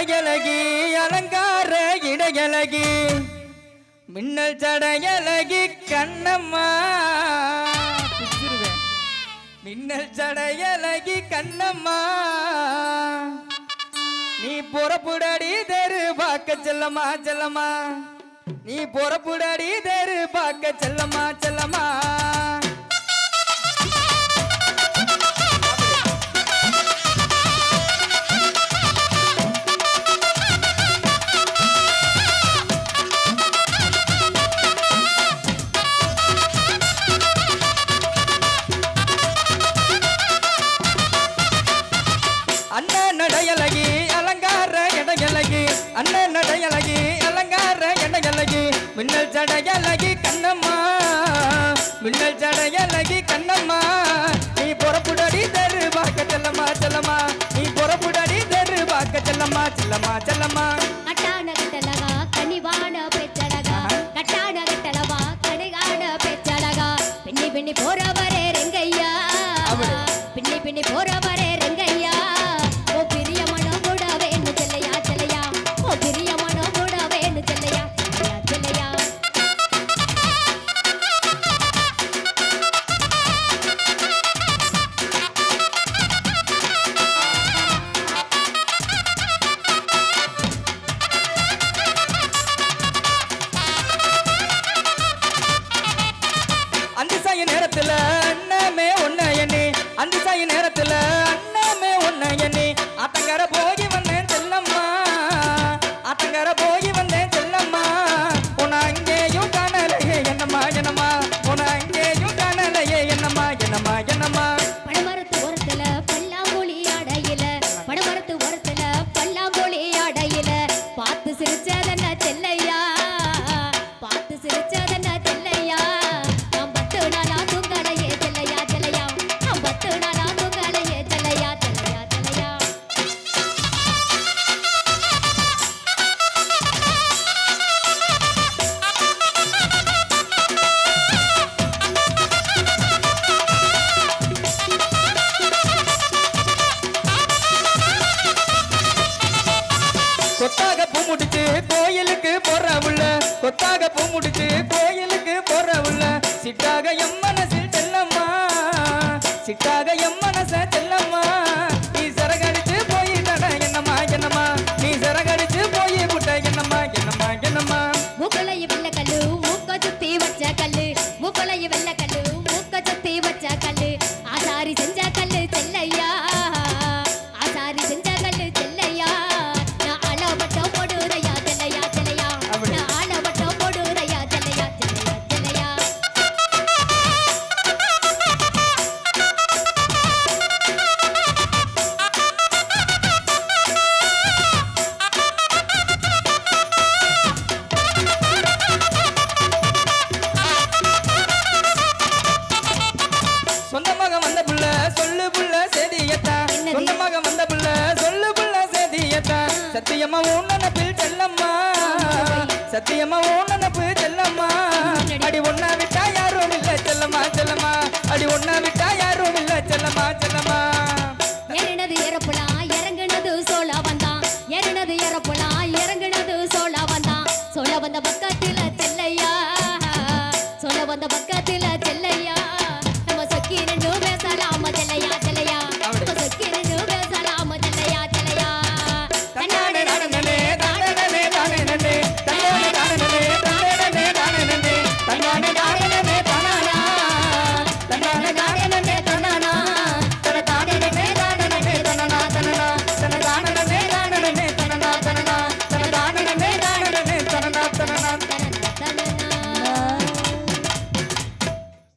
சடையலகி அலங்கார இடையலகி மின்னல் சடையலகி கண்ணம்மா. மின்னல் சடையலகி கண்ணம்மா. நீ புறப்புடடி தெரு பார்க்க செல்லம்மா செல்லம்மா. நீ புறப்புடடி தெரு பார்க்க செல்லம்மா செல்லம்மா. நடையழகி அலங்கார எடையழகி அண்ணன் நடையழகி அலங்கார எடையழகி மின்னல் ஜடையழகி கண்ணம்மா. மின்னல் ஜடையழகி கண்ணம்மா. நீ பொறப்புடடி தெரு பார்க்க செல்லம்மா செல்லம்மா. நீ பொறப்புடடி தெரு பார்க்க செல்லம்மா செல்லம்மா செல்லம்மா. கட்டான கட்டழகா கனிவான பெற்றழகா. கட்டான கட்டளவா கனிகான பெற்றழகா. பின்னி பின்னி போறவரே ரெங்கையா. பின்னி பின்னி போறவரே நேரத்துல அண்ணாமே ஒன்ன எண்ணி ஆத்தங்கர போய் கோயிலுக்கு போற உள்ள கொத்தாக பூ முடிச்சு கோயிலுக்கு போற உள்ள சிட்டாக எம் மனசில் செல்லம்மா சிட்டாக எம் மனச செல்லம்மா. நீ சரகடிச்சு போய் தட என்னம்மா என்னம்மா. நீ சரகடிச்சு போய் புட்ட என்னம்மா என்னம்மா என்னம்மா. மூக்கலைய வெள்ள கல்லு மூக்க சுத்தி வச்ச கல்லு. சத்தியமா உன் நினப்பு செல்லம்மா. சத்தியமா உன் நினப்பு செல்லம்மா. அடி ஒன்னா விட்டா யாரும் இல்ல செல்லம்மா செல்லம்மா. அடி ஒன்னா விட்டா யாரும் இல்ல செல்லம்மா செல்லம்மா. எரினது இறப்புலா இறங்குனது சோழா வந்தா எரினது இறப்புலா இறங்குனது சோழ வந்தா சோழ வந்த பக்கத்தில் செல்லையா